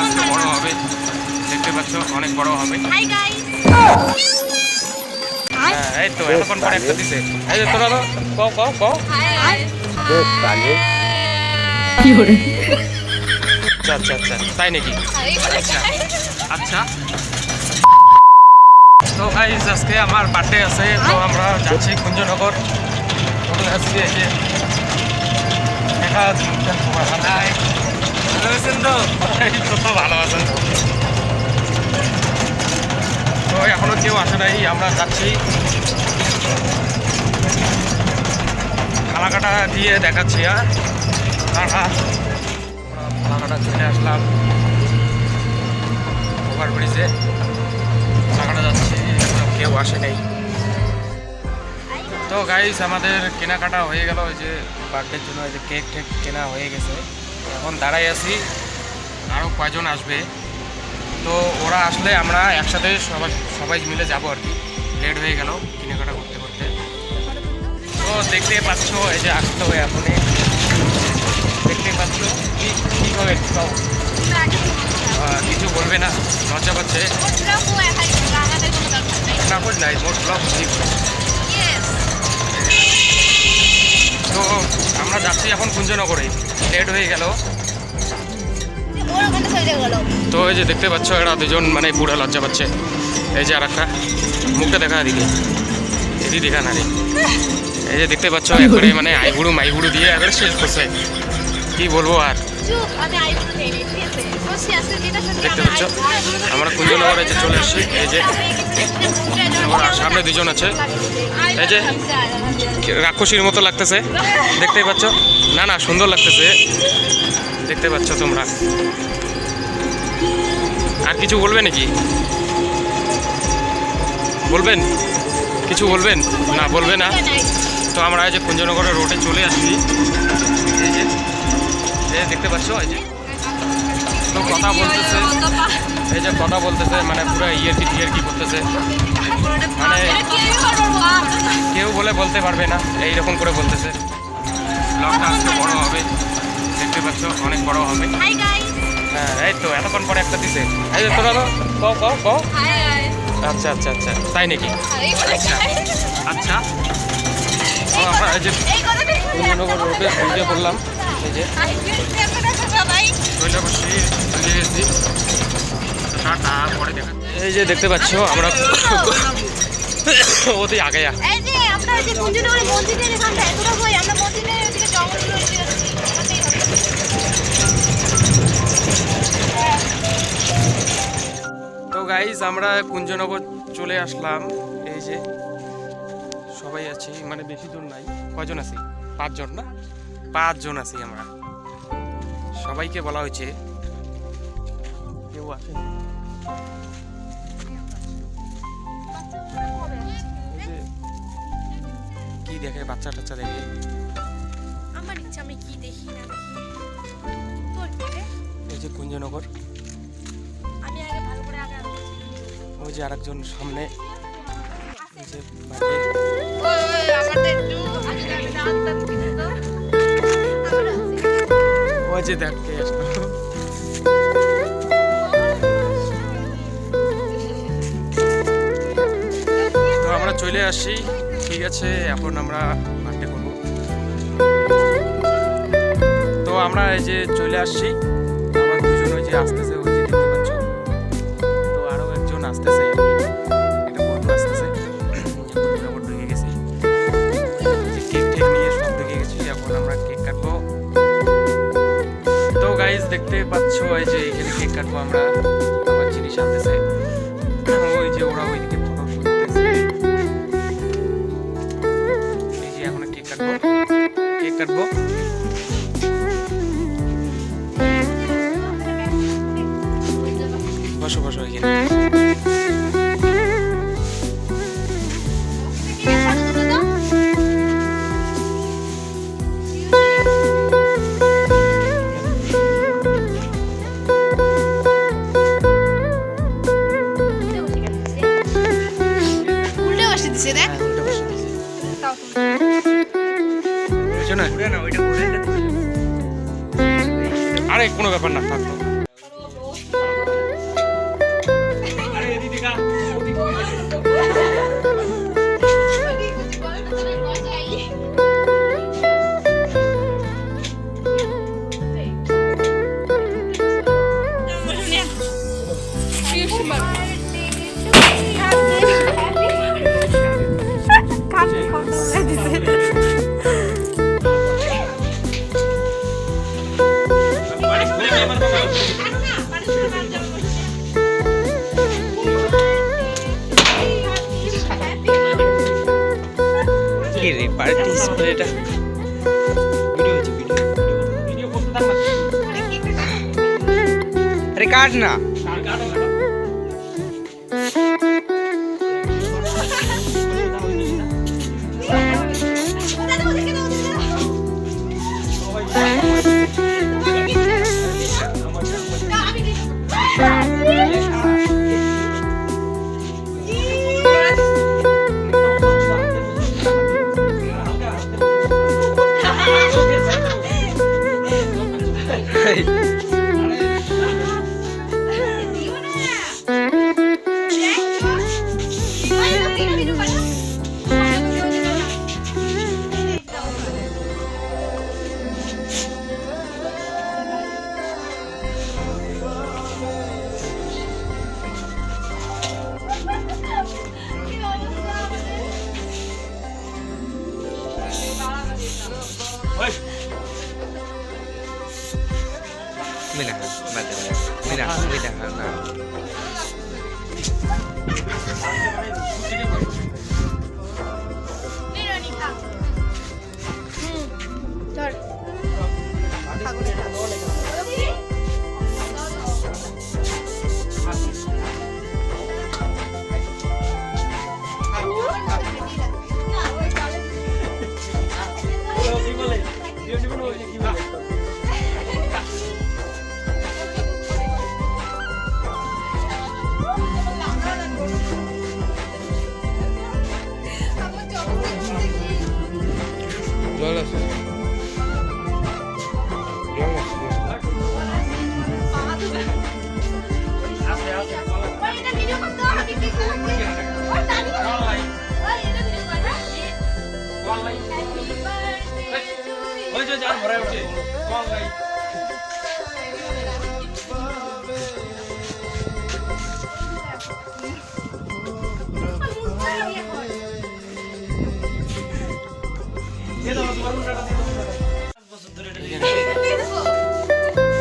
আজকে বড় হবে। দেখতে পাচ্ছ অনেক বড় হবে। হাই গাইস হ্যাঁ এই তো এতক্ষণ পরে একটা দিছে। এই তোরা তো কও কও কও। হাই আচ্ছা আচ্ছা আচ্ছা তাই নাকি? আচ্ছা আচ্ছা। তো গাইজ আজকে আমার বার্থডে আছে তো আমরা যাচ্ছি কুঞ্জনগর। যে দেখা ভালো আছেন তো? এখনও কেউ আসে নাই, আমরা যাচ্ছি। ফালাকাটা দিয়ে দেখাচ্ছি হ্যাঁ। আমরা ফালাকাটা চলে আসলাম। ওভার ব্রিজে ফালাকাটা যাচ্ছি কেউ আসে নাই। তো গাইস আমাদের কেনাকাটা হয়ে গেল, ওই যে বার্থডের জন্য ওই যে কেক টেক কেনা হয়ে গেছে। এখন দাঁড়াই আছি আরও কয়জন আসবে? তো ওরা আসলে আমরা একসাথে সবাই সবাই মিলে যাব আর কি। লেট হয়ে গেল কেনাকাটা করতে করতে। তো দেখতে পাচ্ছ এই যে আসতে হবে এখনই। দেখতে পাচ্ছ কি কী হবে কিছু বলবে না লজ্জা পাচ্ছে। না মোট ব্লগ তো আমরা যাচ্ছি এখন কুঞ্জনগরে। লেট হয়ে গেল। তো এই যে দেখতে পাচ্ছ, এরা দুজন মানে বুড়া লজ্জা পাচ্ছে। এই যে আর একটা মুখটা দেখা দিকে এদি দেখা না রে। এই যে দেখতে পাচ্ছ, একবারে মানে আইবুড়ু মাইবুড়ু দিয়ে একবারে শেষ করছে। কি বলব আর? দেখতে পাচ্ছ? আমরা কুঞ্জনগরে যে চলে এসেছি এই যে আমার সামনে দুজন আছে। এই যে রাক্ষসীর মতো লাগতেছে দেখতেই পাচ্ছ? না না সুন্দর লাগতেছে। দেখতে পাচ্ছ তোমরা। আর কিছু বলবে নাকি? বলবেন? কিছু বলবেন? না বলবে না। তো আমরা এই যে কুঞ্জনগরের রোডে চলে আসছি। এই যে দেখতে পাচ্ছ? এই যে কথা বলতেছে। এই যে কথা বলতেছে মানে পুরো ইয়ের কি টিয়ের কি করতেছে? মানে কেউ বলে বলতে পারবে না এইরকম করে বলতেছে। ব্লগটা আজকে বড় হবে দেখতে পাচ্ছ অনেক বড় হবে। হ্যাঁ এই তো এতক্ষণ পরে একটা দিছে। এই যে তোরা তো কও কও কও। আচ্ছা আচ্ছা আচ্ছা তাই নাকি? আচ্ছা তো আমরা এই যে রোডে পড়লাম এই যে এই যে দেখতে পাচ্ছ আমরা ওতে আগে তো গাইজ আমরা কুঞ্জনগর চলে আসলাম। এই যে সবাই আছি মানে বেশি দূর নাই কয়জন আছি? পাঁচজন না? পাঁচজন আছি আমরা। সবাইকে বলা হয়েছে কেউ আসে যে কি দেখে বাচ্চা টাচ্চা দেখে? আমার ইচ্ছা আমি কি দেখি না? এই যে কুঞ্জনগর। আমি আগে ভালো করে আগে ওই যে আরেকজন সামনে। এই যে বাইরে যে দেখতে তো আমরা চলে আসি। ঠিক আছে, এখন আমরা বার্থডে করব। তো আমরা এই যে চলে আসছি। আমার দুজন ওই যে আসতেছে, ওই যে দেখতে পাচ্ছ। তো আরও একজন আসতেছে। দেখতে পাচ্ছ, এই যে এখানে কেক কাটবো আমরা। আমার জিনিস আনতেছে। ওই যে ওরা ওইদিকে ফটো করতেছে এই যে এখন কেক কাটবো। কেক কাটবো। আরে কোনো ব্যাপার না থাকতো কি রে পার্টি স্প্রেটা ভিডিও হচ্ছে আরে কাট না। ไม่นะมาเดี๋ยวไม่นะไม่นะนะไม่รอนี่ค่ะอืมจอด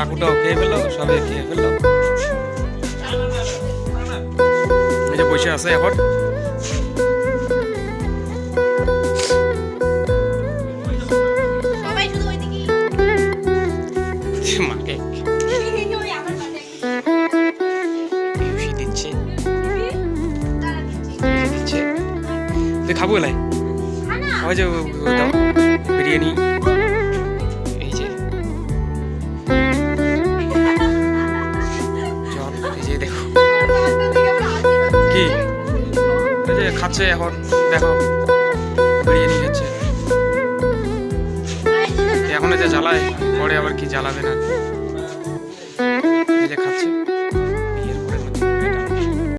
চাকুটাও খেয়ে ফেলল সবে খেয়ে ফেলল এই যে বসে আছে এখন। খাব লাই ওই যে বিরিয়ানি। এই যে দেখো। কি? এই যে খাচ্ছে এখন দেখো। বেরিয়ে নিয়ে যাচ্ছে। এখন যে জ্বালায় পরে আবার কি জ্বালাবে না।